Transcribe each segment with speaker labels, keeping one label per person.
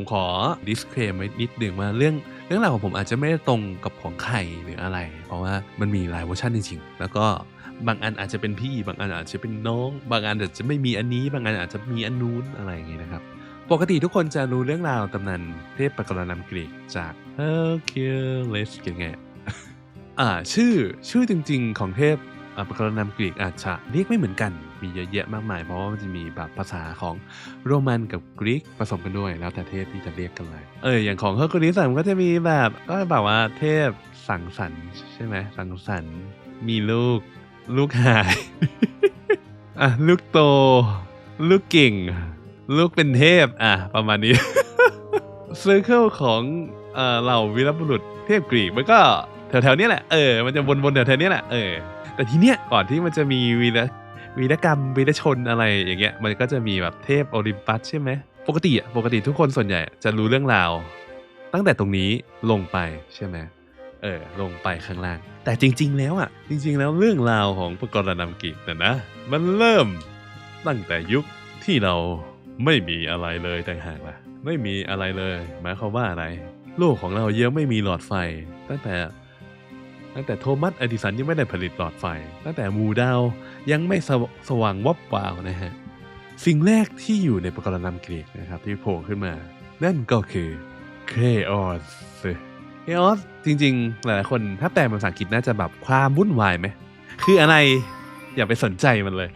Speaker 1: ผมขอ disclaim ไว้นิดหนึ่งว่าเรื่องเรื่องราวของผมอาจจะไม่ได้ตรงกับของใครหรืออะไร เพราะว่ามันมีหลายเวอร์ชันจริงๆ แล้วก็บางอันอาจจะเป็นพี่ บางอันอาจจะเป็นน้อง บางอันอาจจะไม่มีอันนี้ บางอันอาจจะมีอันนู้นอะไรอย่างงี้นะครับ ปกติทุกคนจะรู้เรื่องราวตำนานเทพประกรณำกรีกจาก Hercules เกี่ยงไงอ่าชื่อชื่อจริง ๆ ของเทพ ปกรณำกรีกอาจจะเรียกไม่เหมือนกัน มีเยอะแยะมากมาย เพราะว่ามันจะมีแบบภาษาของโรมันกับกรีกผสมกันด้วย แล้วแต่เทพที่จะเรียกกันเลย เอออย่างของเฮอร์คูลิสมันก็จะมีแบบก็แบบว่าเทพสังสรรค์ใช่ไหมสังสรรค์มีลูกลูกหายอะลูกโต ลูกเก่ง ลูกเป็นเทพอะประมาณนี้เซอร์เคิลของเอ่อเหล่าวีรบุรุษเทพกรีกมันก็แถวๆนี้แหละเออมันจะวนๆแถวๆนี้แหละเออ แต่ทีเนี้ยก่อนที่มันจะมีวีรวีรกรรมวีรชนอะไรอย่างเงี้ยมันก็จะมีแบบเทพโอลิมปัสใช่ไหมปกติอะปกติทุกคนส่วนใหญ่จะรู้เรื่องราว ตั้งแต่ตรงนี้ลงไปใช่ไหมเออลงไปข้างล่าง แต่จริง ๆ แล้วอะ จริง ๆ แล้วเรื่องราวของปกรณำกิจนะนะ มันเริ่มตั้งแต่ยุคที่เราไม่มีอะไรเลยต่างหากล่ะไม่มีอะไรเลย หมายความว่าอะไร โลกของเราเยังไม่มีหลอดไฟ ตั้งแต่ ตั้งแต่โทมัสอดิสันยังไม่ได้ผลิตหลอดไฟ ตั้งแต่มูดาวยังไม่สวสว่างวับวาวนะฮะ สิ่งแรกที่อยู่ในปกรณำกรีกนะครับ ที่โผล่ขึ้นมา นั่นก็คือเคออสเคออสจริงๆ หลายๆคนถ้าแปลเป็นภาษาอังกฤษน่าจะแบบความวุ่นวายไหม คืออะไรอย่าไปสนใจมันเลย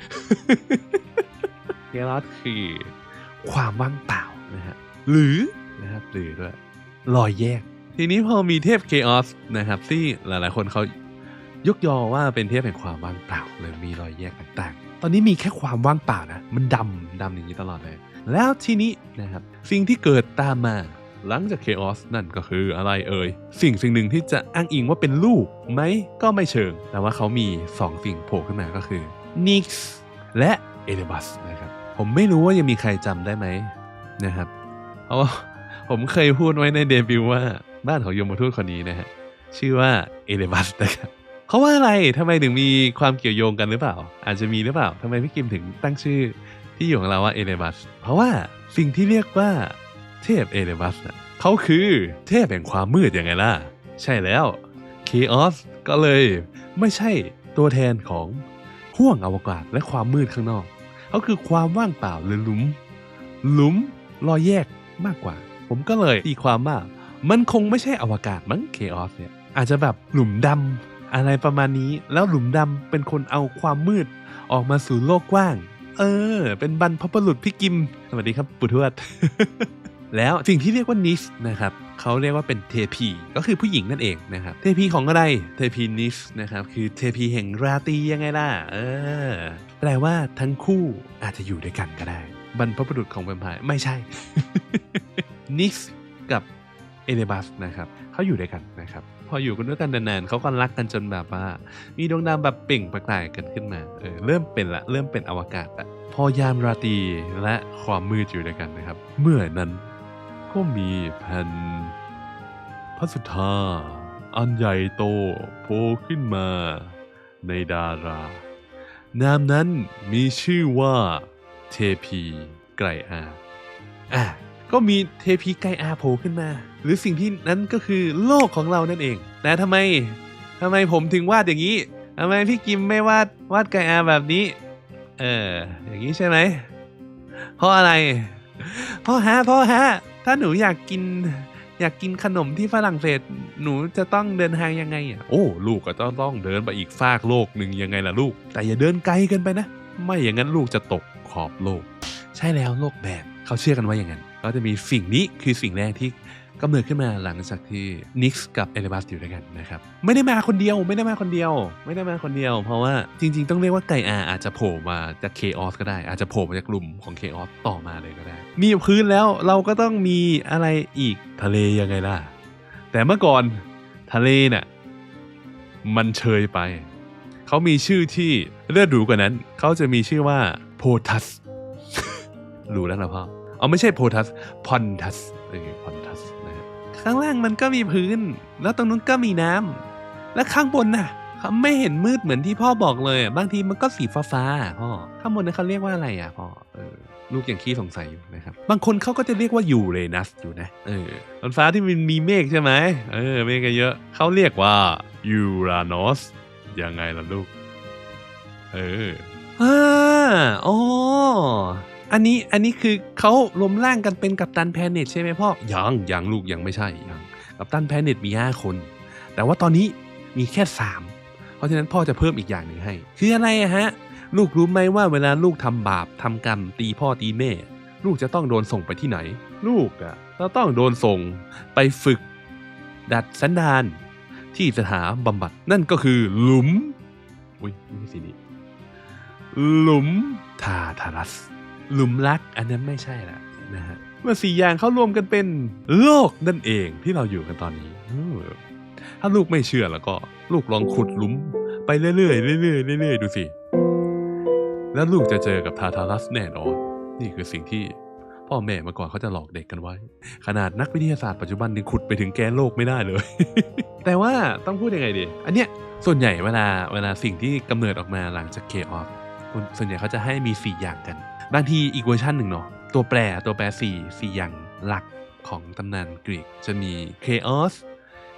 Speaker 1: เคออสคือความว่างเปล่านะฮะหรือนะครับหรือด้วยรอยแยก ทีนี้พอมีเทพเคออสนะครับที่หลายๆ คนเขายกยอว่าเป็นเทพแห่งความว่างเปล่าเลยมีรอยแยกต่างๆ ตอนนี้มีแค่ความว่างเปล่านะ มันดำดำอย่างนี้ตลอดเลย แล้วทีนี้นะครับสิ่งที่เกิดตามมาหลังจากเคออสนั่นก็คืออะไรเอ่ย สิ่งสิ่งหนึ่งที่จะอ้างอิงว่าเป็นลูกไหมก็ไม่เชิง แต่ว่าเขามี 2 สิ่งโผล่ขึ้นมาก็คือนิกส์และเอเดบัสนะครับผมไม่รู้ว่ายังมีใครจำได้ไหมนะครับเพราะผมเคยพูดไว้ในเดบิวว่า บ้านของยมทูตคนนี้นะฮะชื่อว่าเอเดบัสนะครับเขาว่าอะไรทำไมถึงมีความเกี่ยวโยงกันหรือเปล่า อาจจะมีหรือเปล่าทำไมพี่กิมถึงตั้งชื่อที่อยู่ของเราว่าเอเดบัสเพราะว่าสิ่งที่เรียกว่าเทพเอเดบัสน่ะเขาคือเทพแห่งความมืดยังไงล่ะ ใช่แล้วเคออสก็เลยไม่ใช่ตัวแทนของห้วงอวกาศและความมืดข้างนอกเขาคือความว่างเปล่าหรือหลุม หลุมรอยแยกมากกว่า ผมก็เลยตีความว่า มันคงไม่ใช่อวกาศมั้งเคออสเนี่ย อาจจะแบบหลุมดำอะไรประมาณนี้ แล้วหลุมดำเป็นคนเอาความมืดออกมาสู่โลกกว้าง เออ เป็นบรรพบุรุษพี่กิม สวัสดีครับปู่ทวด แล้วสิ่งที่เรียกว่านิสนะครับเขาเรียกว่าเป็นเทพี ก็คือผู้หญิงนั่นเองนะครับ เทพีของอะไร เทพีนิสนะครับ คือเทพีแห่งราตรียังไงล่ะ เออ แปลว่าทั้งคู่อาจจะอยู่ด้วยกันก็ได้ บรรพบุรุษของแวมไพร์ไม่ใช่นิสกับ เอเดบัสนะครับเขาอยู่ด้วยกันนะครับ พออยู่กันด้วยกันนานๆเขาก็รักกันจนแบบว่า มีดวงดาวแบบเปล่งประกายกันขึ้นมาเออเริ่มเป็นละเริ่มเป็นอวกาศละพอยามราตรีและความมืดอยู่ด้วยกันนะครับ เมื่อนั้นก็มีแผ่นพระสุธาอันใหญ่โตโผล่ขึ้นมาในดารานามนั้นมีชื่อว่าเทพีไกรอาอะ ก็มีเทพีไกอาโผล่ขึ้นมา หรือสิ่งที่นั้นก็คือโลกของเรานั่นเองแต่ทำไมทำไมผมถึงวาดอย่างนี้ทำไมพี่กิมไม่วาดวาดไกอาแบบนี้ เออ อย่างนี้ใช่ไหมเพราะอะไรพ่อฮะพ่อฮะ ถ้าหนูอยากกิน อยากกินขนมที่ฝรั่งเศส หนูจะต้องเดินทางยังไงอะ โอ้ ลูกก็ต้องต้องเดินไปอีกฟากโลกหนึ่งยังไงล่ะลูก แต่อย่าเดินไกลเกินไปนะ ไม่อย่างนั้นลูกจะตกขอบโลก ใช่แล้วโลกแบนเขาเชื่อกันว่าอย่างนั้น ก็จะมีสิ่งนี้คือสิ่งแรกที่กำเนิดขึ้นมาหลังจากที่นิกส์กับเอเลบัสอยู่ด้วยกันนะครับ ไม่ได้มาคนเดียวไม่ได้มาคนเดียว ไม่ได้มาคนเดียว เพราะว่าจริง ๆ ต้องเรียกว่าไกอาอาจจะโผล่มาจากเคออสก็ได้ อาจจะโผล่มาจากกลุ่มของเคออสต่อมาเลยก็ได้ มีพื้นแล้วเราก็ต้องมีอะไรอีกทะเลยังไงล่ะ แต่เมื่อก่อนทะเลเน่ะมันเชยไป เขามีชื่อที่เลือดหรูกว่านั้น เขาจะมีชื่อว่าโพทัสรู้แล้วนะพ่อ เอาไม่ใช่โพทัสพอนทัสเออพอนทัสนะครับข้างล่างมันก็มีพื้น แล้วตรงนู้นก็มีน้ำและข้างบนน่ะเขาไม่เห็นมืดเหมือนที่พ่อบอกเลย บางทีมันก็สีฟ้าๆพ่อข้างบนนั้นเขาเรียกว่าอะไรอะพ่อเออลูกยังขี้สงสัยอยู่นะครับ บางคนเขาก็จะเรียกว่ายูเรนัสอยู่นะ เออบนฟ้าที่มันมีเมฆใช่ไหมเออเมฆก็เยอะ เขาเรียกว่ายูรานอสยังไงล่ะลูก เอออ่าอ๋อ อันนี้อันนี้คือเขารวมร่างกันเป็นกัปตันแพนเน็ตใช่ไหมพ่อ ยังยังลูกยังไม่ใช่ยังกัปตันแพนเน็ตมี 5 คน แต่ว่าตอนนี้มีแค่ 3 เพราะฉะนั้นพ่อจะเพิ่มอีกอย่างหนึ่งให้ คืออะไรอะฮะ ลูกรู้ไหมว่าเวลาลูกทำบาปทำกรรมตีพ่อตีแม่ ลูกจะต้องโดนส่งไปที่ไหน ลูกอะจะต้องโดนส่งไปฝึก ดัดสันดานที่สถานบำบัดนั่นก็คือหลุม อุ้ยไม่ใช่สินี้หลุมทาทารัส หลุมรักอันนั้นไม่ใช่ละนะฮะเมื่อสี่อย่างเขารวมกันเป็นโลกนั่นเองที่เราอยู่กันตอนนี้ถ้าลูกไม่เชื่อแล้วก็ ลูกลองขุดหลุม ไปเรื่อยๆเรื่อยๆเรื่อยๆดูสิ แล้วลูกจะเจอกับทาทารัสแน่นอน นี่คือสิ่งที่พ่อแม่เมื่อก่อนเขาจะหลอกเด็กกันไว้ ขนาดนักวิทยาศาสตร์ปัจจุบันยังขุดไปถึงแกนโลกไม่ได้เลย แต่ว่าต้องพูดยังไงดี อันเนี้ยส่วนใหญ่เวลาเวลาสิ่งที่กำเนิดออกมาหลังจากเคออฟส่วนใหญ่เขาจะให้มี 4 อย่างกัน บางทีอีกเวอร์ชันหนึ่งเนาะตัวแปรตัวแปร4 4อย่างหลักของตำนานกรีกจะมีเคออส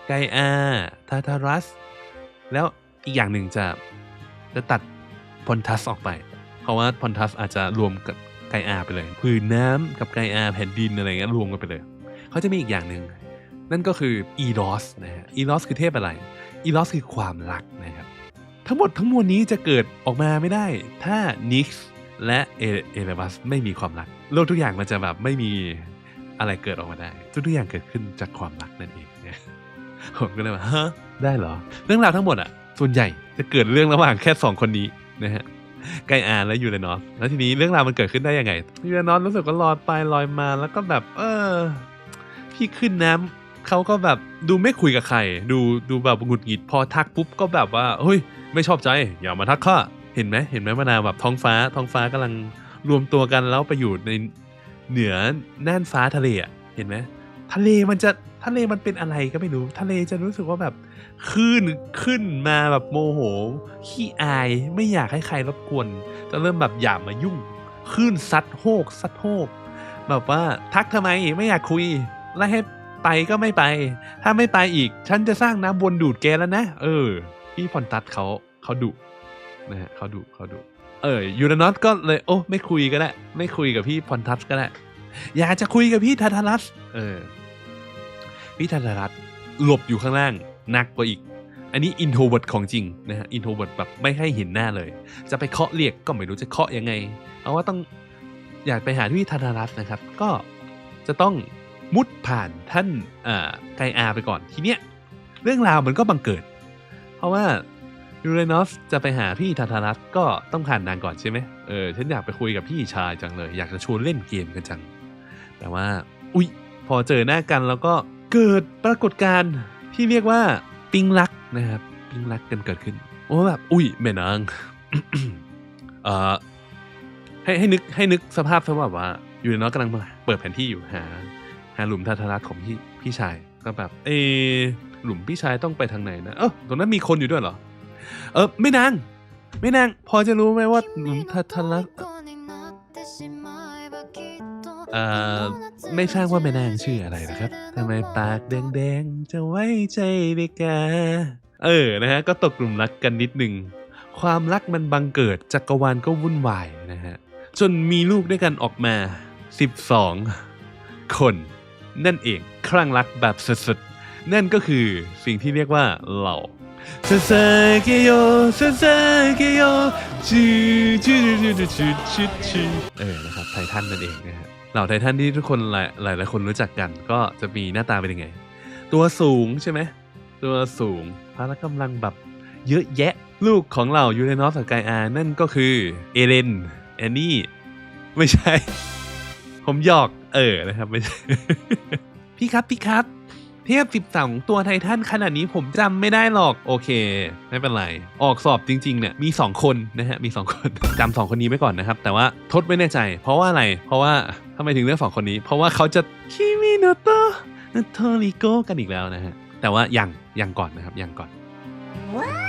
Speaker 1: ไกอาทาทารัส แล้วอีกอย่างหนึ่งจะจะตัดพอนทัสออกไป เพราะว่าพอนทัสอาจจะรวมกับไกอาไปเลยผืนน้ำกับไกอาแผ่นดินอะไรเงี้ยรวมกันไปเลย เขาจะมีอีกอย่างหนึ่งนั่นก็คืออีลอสนะฮะอีลอสคือเทพอะไรอีลอสคือความรักนะครับ ทั้งหมดทั้งมวลนี้จะเกิดออกมาไม่ได้ ถ้านิกส์ และเอเอเลวัสไม่มีความรัก โลกทุกอย่างมันจะแบบไม่มีอะไรเกิดออกมาได้ ทุกทุกอย่างเกิดขึ้นจากความรักนั่นเองเนี่ยผมก็เลยว่าฮะได้เหรอ เรื่องราวทั้งหมดอะส่วนใหญ่จะเกิดเรื่องระหว่างแค่สองคนนี้นะฮะไกอาและยูเรนอสแล้วทีนี้เรื่องราวมันเกิดขึ้นได้ยังไงยูเรนอสรู้สึกว่าลอยไปลอยมาแล้วก็แบบ เออ พี่ขึ้นน้ำเขาก็แบบดูไม่คุยกับใคร ดูดูแบบหงุดหงิดพอทักปุ๊บก็แบบว่าเฮ้ยไม่ชอบใจ อย่ามาทักข้า เห็นไหมเห็นไหมมานาวแบบท้องฟ้าท้องฟ้ากำลังรวมตัวกันแล้วไปอยู่ในเหนือน่านฟ้าทะเลอะเห็นไหมทะเลมันจะทะเลมันเป็นอะไรก็ไม่รู้ ทะเลจะรู้สึกว่าแบบคลื่นขึ้นมาแบบโมโห ขี้อายไม่อยากให้ใครรบกวน จะเริ่มแบบอย่ามายุ่งคลื่นซัดโฮกซัดโฮกแบบว่าทักทำไมไม่อยากคุยไล่ให้ไปก็ไม่ไป ถ้าไม่ไปอีก ฉันจะสร้างน้ำวนดูดแกแล้วนะ เออ พี่พอนตัดเขาเขาดุ นะฮะเขาดุเขาดุเออยูรานอสก็เลย โอ้ไม่คุยก็ได้ไม่คุยกับพี่พอนทัสก็ได้อยากจะคุยกับพี่ทาทารัสเออ พี่ทาทารัสหลบอยู่ข้างล่างหนักกว่าอีก อันนี้อินโทรเวิร์ดของจริงนะฮะอินโทรเวิร์ดแบบไม่ให้เห็นหน้าเลย จะไปเคาะเรียกก็ไม่รู้จะเคาะยังไง เอาว่าต้องอยากไปหาที่ธนารัตน์นะครับ ก็จะต้องมุดผ่านท่านไกอาไปก่อนทีเนี้ยเรื่องราวมันก็บังเกิด เพราะว่า ยูเรนอสจะไปหาพี่ทาทารัตน์ก็ต้องผ่านนางก่อนใช่ไหมเออฉันอยากไปคุยกับพี่ชายจังเลย อยากจะชวนเล่นเกมกันจัง แต่ว่า อุ๊ย พอเจอหน้ากันแล้วก็เกิดปรากฏการณ์ที่เรียกว่าปิงรักนะครับ ปิงรักกันเกิดขึ้นโอ้แบบอุ้ยแม่นางเอ่อให้ให้นึกให้นึกสภาพสภาพว่ายู่ในองกำลังเปิดแผนที่อยู่หาหาหลุมทาทารัตของพี่พี่ชายก็แบบเออหลุมพี่ชายต้องไปทางไหนนะเออตรงนั้นมีคนอยู่ด้วยเหรอ เออไม่นางไม่นางพอจะรู้ไหมว่าหลุมทาทารัตเอ่อไม่ทราบว่าแม่นางชื่ออะไรนะครับทำไมปากแดงๆ จะไว้ใจได้กาเออนะฮะก็ตกหลุมรักกันนิดหนึ่งความรักมันบังเกิดจักรวาลก็วุ่นวายนะฮะจนมีลูกด้วยกันออกมา 12 คน นั่นเองคลั่งรักแบบสุดๆ นั่นก็คือสิ่งที่เรียกว่าเหล่า ซาซาเกโยซาซาเกโยจูจูจูจูจูจูจูเออนะครับไททันนั่นเองนะฮะเหล่าไททันที่ทุกคนหลายหลายหลายคนรู้จักกัน ก็จะมีหน้าตาเป็นยังไง ตัวสูงใช่ไหมตัวสูงพละกำลังแบบเยอะแยะลูกของเรายูเรนอสกับไกอานั่นก็คือเอเลนแอนนี่ไม่ใช่ ผมหยอกเออนะครับไม่ใช่พี่ครับพี่ครับ เทียบ12 ตัวไททันขนาดนี้ผมจำไม่ได้หรอก โอเค ไม่เป็นไร ออกสอบจริงๆเนี่ยมี 2 คนนะฮะมี 2 คนจำสองคนนี้ไว้ก่อนนะครับ แต่ว่าทดไว้ในใจ เพราะว่าอะไร เพราะว่าทำไมถึงเลือกสองคนนี้ เพราะว่าเขาจะคิมิโนโตะโทริโกกันอีกแล้วนะฮะแต่ว่ายังยังก่อนนะครับยังก่อน
Speaker 2: What?